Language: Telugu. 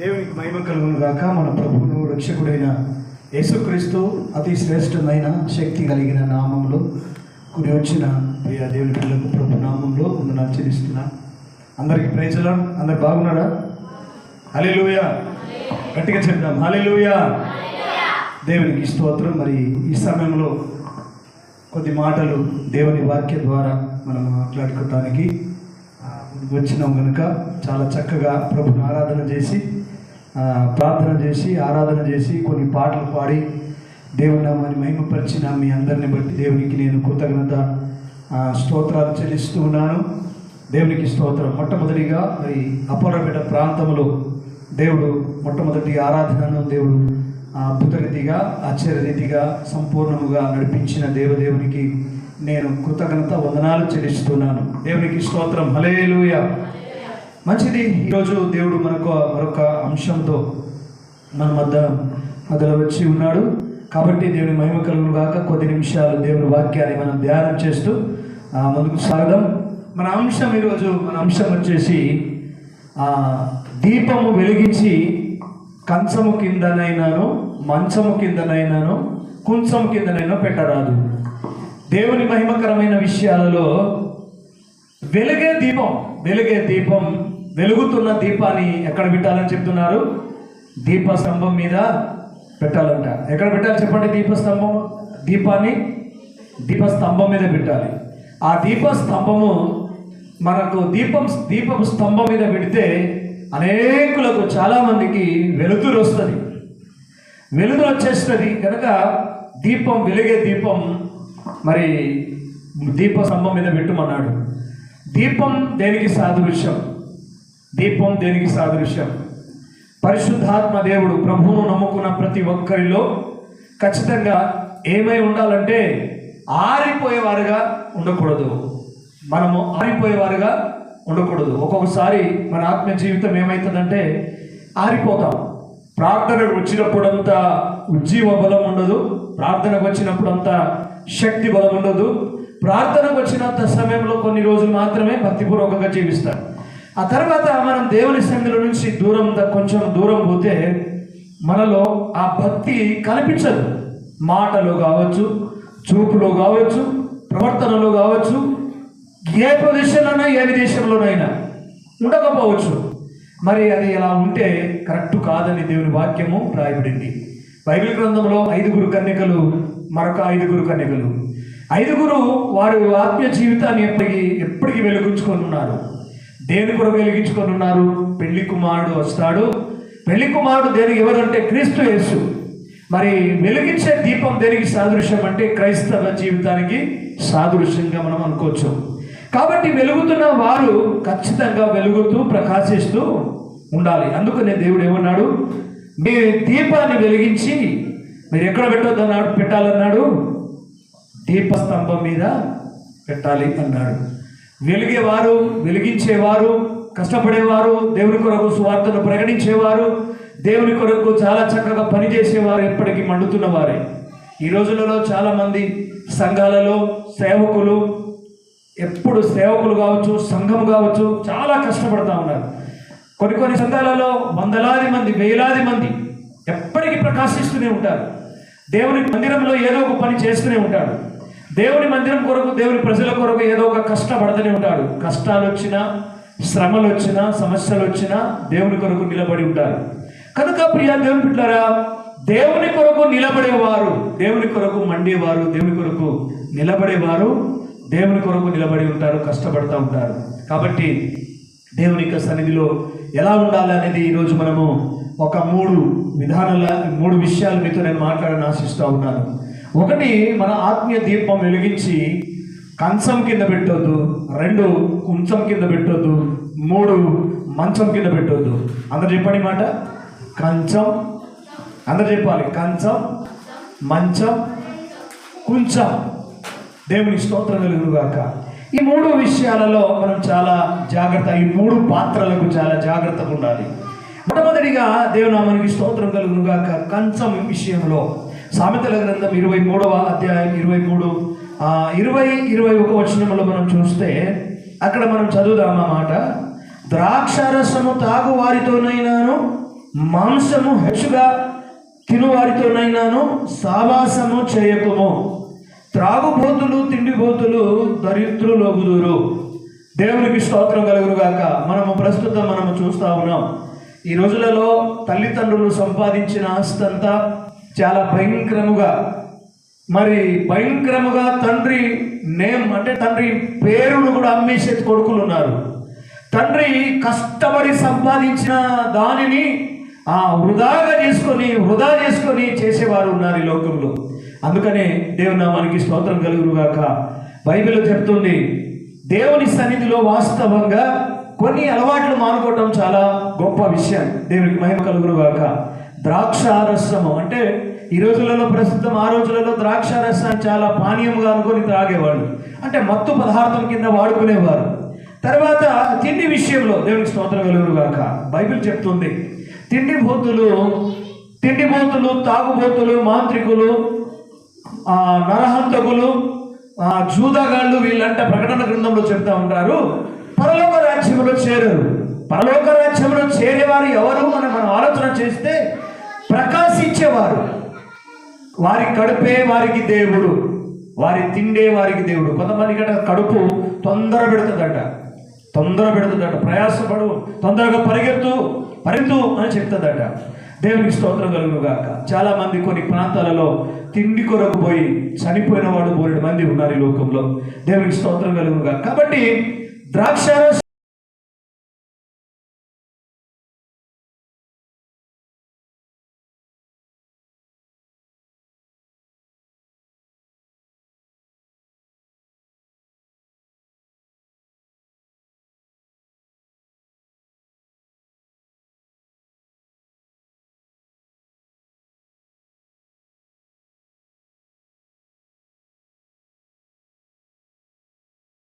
దేవునికి మహిమ కలుగును గాక. మన ప్రభువును రక్షకుడైన యేసుక్రీస్తు అతి శ్రేష్టమైన శక్తి కలిగిన నామంలో కుడి వచ్చిన ప్రియ దేవుని పిల్లలకు ప్రభు నామంలో ముందు చెల్లిస్తున్నా. అందరికి ప్రేజలం అందరు బాగున్నారా? హల్లెలూయ గట్టిగా చెప్దాం. హల్లెలూయ దేవునికి స్తోత్రం. మరి ఈ సమయంలో కొద్ది మాటలు దేవుని వాక్య ద్వారా మనం మాట్లాడుకోవటానికి వచ్చినాం కనుక చాలా చక్కగా ప్రభుని ఆరాధన చేసి ప్రార్థన చేసి ఆరాధన చేసి కొన్ని పాటలు పాడి దేవుని నామాన్ని మహిమపరిచిన మీ అందరిని బట్టి దేవునికి నేను కృతజ్ఞత స్తోత్రాలు చెల్లిస్తూ ఉన్నాను. దేవునికి స్తోత్రం. మొట్టమొదటిగా మరి అపోరపేట ప్రాంతంలో దేవుడు మొట్టమొదటి ఆరాధనను దేవుడు అద్భుతరీతిగా ఆశ్చర్యరీతిగా ఆశ్చర్య రీతిగా సంపూర్ణముగా నడిపించిన దేవదేవునికి నేను కృతజ్ఞత వందనాలు చెల్లిస్తున్నాను. దేవునికి స్తోత్రం. హలేలుయా మంచిది. ఈరోజు దేవుడు మనకు మరొక అంశంతో మన మధ్య మధ్యలో వచ్చి ఉన్నాడు. కాబట్టి దేవుని మహిమ కలుగును కాక కొద్ది నిమిషాలు దేవుని వాక్యాన్ని మనం ధ్యానం చేస్తూ ముందుకు సాగడం మన అంశం ఈరోజు మన అంశం వచ్చేసి దీపము వెలిగించి కంచము కిందనైనాను మంచము కిందనైనాను కుంచము కిందనైనా పెట్టరాదు. దేవుని మహిమకరమైన విషయాలలో వెలిగే దీపం వెలిగే దీపం వెలుగుతున్న దీపాన్ని ఎక్కడ పెట్టాలని చెప్తున్నారు? దీపస్తంభం మీద పెట్టాలంట. ఎక్కడ పెట్టాలి చెప్పండి దీపస్తంభం? దీపాన్ని దీపస్తంభం మీద పెట్టాలి. ఆ దీపస్తంభము మనకు దీపం దీపపు స్తంభం మీద పెడితే అనేకులకు చాలామందికి వెలుతురు వస్తుంది. వెలుతురు వచ్చేస్తుంది కనుక దీపం వెలిగే దీపం మరి దీప స్తంభం మీద పెట్టుమన్నాడు. దీపం దేనికి సాదృశ్యం? దీపం దేనికి సాదృశ్యం? పరిశుద్ధాత్మ దేవుడు ప్రభువును నమ్ముకున్న ప్రతి ఒక్కరిలో ఖచ్చితంగా ఏమై ఉండాలంటే ఆరిపోయేవారుగా ఉండకూడదు. మనము ఆరిపోయేవారుగా ఉండకూడదు. ఒక్కొక్కసారి మన ఆత్మ జీవితం ఏమవుతుందంటే ఆరిపోతాం. ప్రార్థనకు వచ్చినప్పుడంతా ఉజ్జీవ బలం ఉండదు. ప్రార్థనకు వచ్చినప్పుడంతా శక్తి బలం ఉండదు. ప్రార్థనకు వచ్చినంత సమయంలో కొన్ని రోజులు మాత్రమే భక్తిపూర్వకంగా జీవిస్తారు. ఆ తర్వాత మనం దేవుని సంఘుల నుంచి దూరం కొంచెం దూరం పోతే మనలో ఆ భక్తి కనిపించదు. మాటలో కావచ్చు చూపులో కావచ్చు ప్రవర్తనలో కావచ్చు ఏ ప్రదేశంలోనైనా ఏ విదేశంలోనైనా ఉండకపోవచ్చు. మరి అది ఎలా ఉంటే కరెక్ట్ కాదని దేవుని వాక్యము రాయబడింది. బైబిల్ గ్రంథంలో ఐదుగురు కన్యకలు మరొక ఐదుగురు కన్యకలు. ఐదుగురు వారి ఆత్మీయ జీవితాన్ని ఎప్పటికీ ఎప్పటికీ వెలుగుంచుకొని ఉన్నారు. దేని కొరకు వెలిగించుకొని ఉన్నారు? పెళ్ళి కుమారుడు వస్తాడు. పెళ్ళి కుమారుడు దేనికి? ఎవరంటే క్రీస్తు యేసు. మరి వెలిగించే దీపం దేనికి సాదృశ్యం అంటే క్రైస్తవ జీవితానికి సాదృశ్యంగా మనం అనుకోవచ్చు. కాబట్టి వెలుగుతున్న వారు ఖచ్చితంగా వెలుగుతూ ప్రకాశిస్తూ ఉండాలి. అందుకనే దేవుడు ఏమన్నాడు? మీ దీపాన్ని వెలిగించి మీరు ఎక్కడ పెట్టొద్దన్నాడు? పెట్టాలన్నాడు? దీపస్తంభం మీద పెట్టాలి అన్నాడు. వెలిగేవారు వెలిగించేవారు కష్టపడేవారు దేవుని కొరకు సువార్తను ప్రకటించేవారు దేవుని కొరకు చాలా చక్కగా పనిచేసేవారు ఎప్పటికీ మండుతున్న వారే. ఈ రోజులలో చాలామంది సంఘాలలో సేవకులు ఎప్పుడు సేవకులు కావచ్చు సంఘం కావచ్చు చాలా కష్టపడుతూ ఉన్నారు. కొన్ని కొన్ని సంఘాలలో వందలాది మంది వేలాది మంది ఎప్పటికీ ప్రకాశిస్తూనే ఉంటారు. దేవుని మందిరంలో ఏదో ఒక పని చేస్తూనే ఉంటాడు దేవుని మందిరం కొరకు దేవుని ప్రజల కొరకు ఏదో ఒక కష్టపడుతూనే ఉంటాడు. కష్టాలు వచ్చినా శ్రమలు వచ్చినా సమస్యలు వచ్చినా దేవుని కొరకు నిలబడి ఉంటారు. కనుక ప్రియా దేవుని బిడ్డారా దేవుని కొరకు నిలబడేవారు దేవుని కొరకు మండేవారు దేవుని కొరకు నిలబడేవారు దేవుని కొరకు నిలబడి ఉంటారు కష్టపడుతూ ఉంటారు. కాబట్టి దేవుని యొక్క సన్నిధిలో ఎలా ఉండాలి అనేది ఈరోజు మనము ఒక మూడు విధానాల మూడు విషయాలు మీతో నేను మాట్లాడని ఆశిస్తూ ఉన్నాను. ఒకటి మన ఆత్మీయ దీపం వెలిగించి కంచం కింద పెట్టొద్దు. రెండు కుంచం కింద పెట్టొద్దు. మూడు మంచం కింద పెట్టొద్దు. అందరు చెప్పండి మాట. కంచం. అందరు చెప్పాలి. కంచం మంచం కుంచం. దేవుని స్తోత్రం వెలుగుగాక. ఈ మూడు విషయాలలో మనం చాలా జాగ్రత్త ఈ మూడు పాత్రలకు చాలా జాగ్రత్తగా ఉండాలి. మొట్టమొదటిగా దేవునామానికి స్తోత్రం కలుగునుగాక. కంచం విషయంలో సామెతల గ్రంథం ఇరవై మూడవ అధ్యాయం ఇరవై మూడు. ఇరవై ఇరవై ఒక వచనంలో మనం చూస్తే అక్కడ మనం చదువుదాం ద్రాక్ష మాట. ద్రాక్షరసము తాగు వారితోనైనాను మాంసము హెచ్చుగా తినువారితోనైనాను సావాసము చేయకుము. త్రాగుబోతులు తిండిబోతులు దరిద్రులొగుదురు దేవునికి స్తోత్రం కలుగురు గాక మనము ప్రస్తుతం మనము చూస్తా ఉన్నాం. ఈ రోజులలో తల్లిదండ్రులు సంపాదించిన ఆస్తంతా చాలా భయంకరముగా మరి భయంకరముగా తండ్రి నేమ్ అంటే తండ్రి పేరును కూడా అమ్మేసే కొడుకులు ఉన్నారు. తండ్రి కష్టపడి సంపాదించిన దానిని ఆ వృధాగా చేసుకొని వృధా చేసుకొని చేసేవారు ఉన్నారు ఈ లోకంలో. అందుకనే దేవుని మనకి స్తోత్రం కలుగురుగాక బైబిల్ చెప్తుంది దేవుని సన్నిధిలో వాస్తవంగా కొన్ని అలవాట్లు మానుకోవటం చాలా గొప్ప విషయం. దేవునికి మహిమ కలుగురుగాక ద్రాక్షారసము. అంటే ఈ రోజులలో ప్రస్తుతం ఆ రోజులలో ద్రాక్షారసాన్ని చాలా పానీయంగా అనుకొని త్రాగేవాళ్ళు అంటే మత్తు పదార్థం కింద వాడుకునేవారు. తర్వాత తిండి విషయంలో దేవునికి స్తోత్రం కాక బైబిల్ చెప్తుంది తిండి బోతులు తిండి బోతులు తాగుబోతులు మాంత్రికులు నరహంతకులు జూదాగాళ్ళు వీళ్ళంట ప్రకటన గ్రంథంలో చెప్తా ఉంటారు. పరలోక రాజ్యంలో చేరరు. పరలోక రాజ్యంలో చేరేవారు ఎవరు అని మనం ఆలోచన చేస్తే ప్రకాశించేవారు వారి కడుపే వారికి దేవుడు వారి తిండే వారికి దేవుడు. కొంతమంది గట కడుపు తొందర పెడుతుందట. తొందర పెడుతుందట. ప్రయాసపడు తొందరగా పరిగెత్తు పరిగెత్తు అని చెప్తుందట. దేవునికి స్తోత్రం కలుగుగాక చాలామంది చాలా మంది కొన్ని ప్రాంతాలలో తిండి కొరకు పోయి చనిపోయిన వాడు బోలెడు మంది ఉన్నారు ఈ లోకంలో. దేవునికి స్తోత్రం కలుగుగా కాబట్టి ద్రాక్షారసం